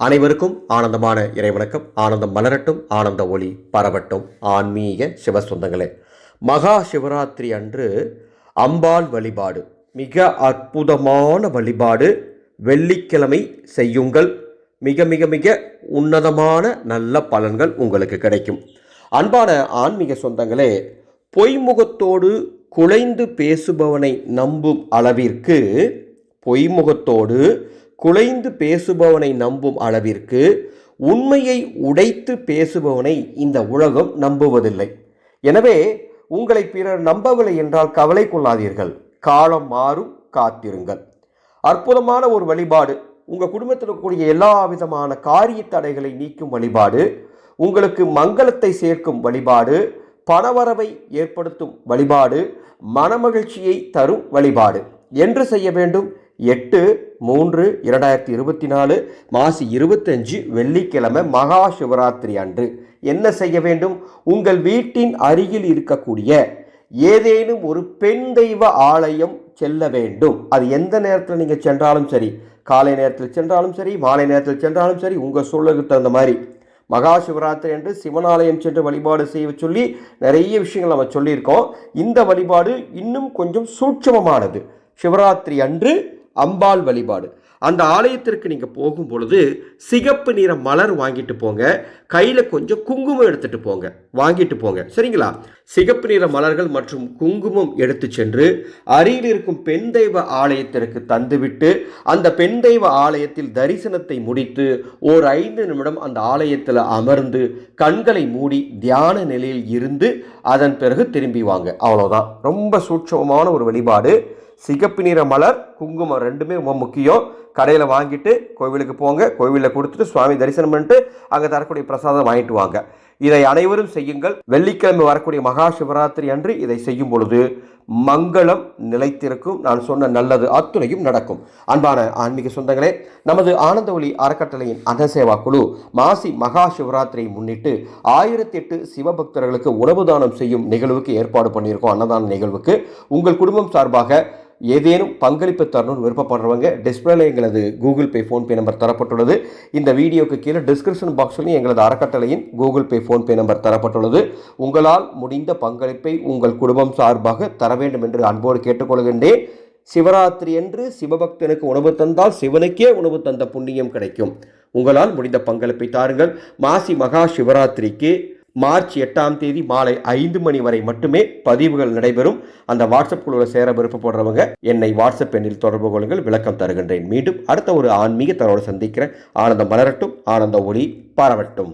அனைவருக்கும் ஆனந்தமான இறைவணக்கம். ஆனந்தம் மலரட்டும் ஆனந்த ஒளி பரவட்டும். ஆன்மீக சிவ சொந்தங்களே மகா சிவராத்திரி அன்று அம்பாள் வழிபாடு மிக அற்புதமான வழிபாடு வெள்ளிக்கிழமை செய்யுங்கள். மிக மிக மிக உன்னதமான நல்ல பலன்கள் உங்களுக்கு கிடைக்கும். அன்பான ஆன்மீக சொந்தங்களே பொய்முகத்தோடு குலைந்து பேசுபவனை நம்பும் அளவிற்கு பொய்முகத்தோடு குலைந்து பேசுபவனை நம்பும் அளவிற்கு உண்மையை உடைத்து பேசுபவனை இந்த உலகம் நம்புவதில்லை. எனவே உங்களை பிறர் நம்பவில்லை என்றால் கவலை கொள்ளாதீர்கள். காலம் மாறும் காத்திருங்கள். அற்புதமான ஒரு வழிபாடு உங்கள் குடும்பத்தில் இருக்கக்கூடிய எல்லா விதமான காரிய தடைகளை நீக்கும் வழிபாடு உங்களுக்கு மங்களத்தை சேர்க்கும் வழிபாடு பணவரவை ஏற்படுத்தும் வழிபாடு மனமகிழ்ச்சியை தரும் வழிபாடு. என்று செய்ய வேண்டும். எட்டு மூன்று இரண்டாயிரத்தி இருபத்தி நாலு மாசி இருபத்தஞ்சு வெள்ளிக்கிழமை மகா சிவராத்திரி அன்று. என்ன செய்ய வேண்டும்? உங்கள் வீட்டின் அருகில் இருக்கக்கூடிய ஏதேனும் ஒரு பெண் தெய்வ ஆலயம் செல்ல வேண்டும். அது எந்த நேரத்தில் நீங்கள் சென்றாலும் சரி காலை நேரத்தில் சென்றாலும் சரி மாலை நேரத்தில் சென்றாலும் சரி உங்கள் சூழலுக்கு தகுந்த மாதிரி. மகா சிவராத்திரி என்று சிவனாலயம் சென்று வழிபாடு செய்ய சொல்லி நிறைய விஷயங்கள் நம்ம சொல்லியிருக்கோம். இந்த வழிபாடு இன்னும் கொஞ்சம் சூட்சமமானது. சிவராத்திரி அன்று அம்பாள் வழிபாடு. அந்த ஆலயத்திற்கு நீங்கள் போகும் பொழுது சிகப்பு நிற மலர் வாங்கிட்டு போங்க. கையில் கொஞ்சம் குங்குமம் எடுத்துட்டு போங்க. வாங்கிட்டு போங்க. சரிங்களா? சிகப்பு நிற மலர்கள் மற்றும் குங்குமம் எடுத்து சென்று அருகில் இருக்கும் பெண் தெய்வ ஆலயத்திற்கு தந்துவிட்டு அந்த பெண் தெய்வ ஆலயத்தில் தரிசனத்தை முடித்து ஓர் ஐந்து நிமிடம் அந்த ஆலயத்தில் அமர்ந்து கண்களை மூடி தியான நிலையில் இருந்து அதன் பிறகு திரும்பி வாங்க. அவ்வளோதான் ரொம்ப சூட்சமமான ஒரு வழிபாடு. சிகப்பு நிற மலர் குங்குமம் ரெண்டுமே ரொம்ப முக்கியம். கடையில் வாங்கிட்டு கோவிலுக்கு போங்க கோவிலில் கொடுத்துட்டு சுவாமி தரிசனம் பண்ணிட்டு அங்கே தரக்கூடிய பிரசாதம் வாங்கிட்டு வாங்க. இதை அனைவரும் செய்யுங்கள். வெள்ளிக்கிழமை வரக்கூடிய மகா சிவராத்திரி அன்று இதை செய்யும் பொழுது மங்களம் நிலைத்திருக்கும். நான் சொன்ன நல்லது அத்துணையும் நடக்கும். அன்பான ஆன்மீக சொந்தங்களே நமது ஆனந்த ஒளி அறக்கட்டளையின் அன்னசேவா குழு மாசி மகா சிவராத்திரியை முன்னிட்டு ஆயிரத்தி எட்டு சிவபக்தர்களுக்கு உணவு தானம் செய்யும் நிகழ்வுக்கு ஏற்பாடு பண்ணியிருக்கோம். அன்னதான நிகழ்வுக்கு உங்கள் குடும்பம் சார்பாக ஏதேனும் பங்களிப்பு தரணும்னு விருப்பப்படுறவங்க டிஸ்பிளேல எங்களது கூகுள் பே ஃபோன்பே நம்பர் தரப்பட்டுள்ளது. இந்த வீடியோக்கு கீழே டிஸ்கிரிப்ஷன் பாக்ஸ்லையும் எங்களது அறக்கட்டளையின் கூகுள் பே ஃபோன்பே நம்பர் தரப்பட்டுள்ளது. உங்களால் முடிந்த பங்களிப்பை உங்கள் குடும்பம் சார்பாக தர வேண்டும் என்று அன்போடு கேட்டுக்கொள்கின்றேன். சிவராத்திரி என்று சிவபக்தனுக்கு உணவு தந்தால் சிவனுக்கே உணவு தந்த புண்ணியம் கிடைக்கும். உங்களால் முடிந்த பங்களிப்பை தாருங்கள். மாசி மகா சிவராத்திரிக்கு மார்ச் எட்டாம் தேதி மாலை ஐந்து மணி வரை மட்டுமே பதிவுகள் நடைபெறும். அந்த வாட்ஸ்அப் குழுவில் சேர விருப்பப்படுறவங்க என்னை வாட்ஸ்அப் எண்ணில் தொடர்பு கொள்ளுங்கள் விளக்கம் தருகின்றேன். மீண்டும் அடுத்த ஒரு ஆன்மீக தரோடு சந்திக்கிறேன். ஆனந்தம் மலரட்டும் ஆனந்த ஒளி பரவட்டும்.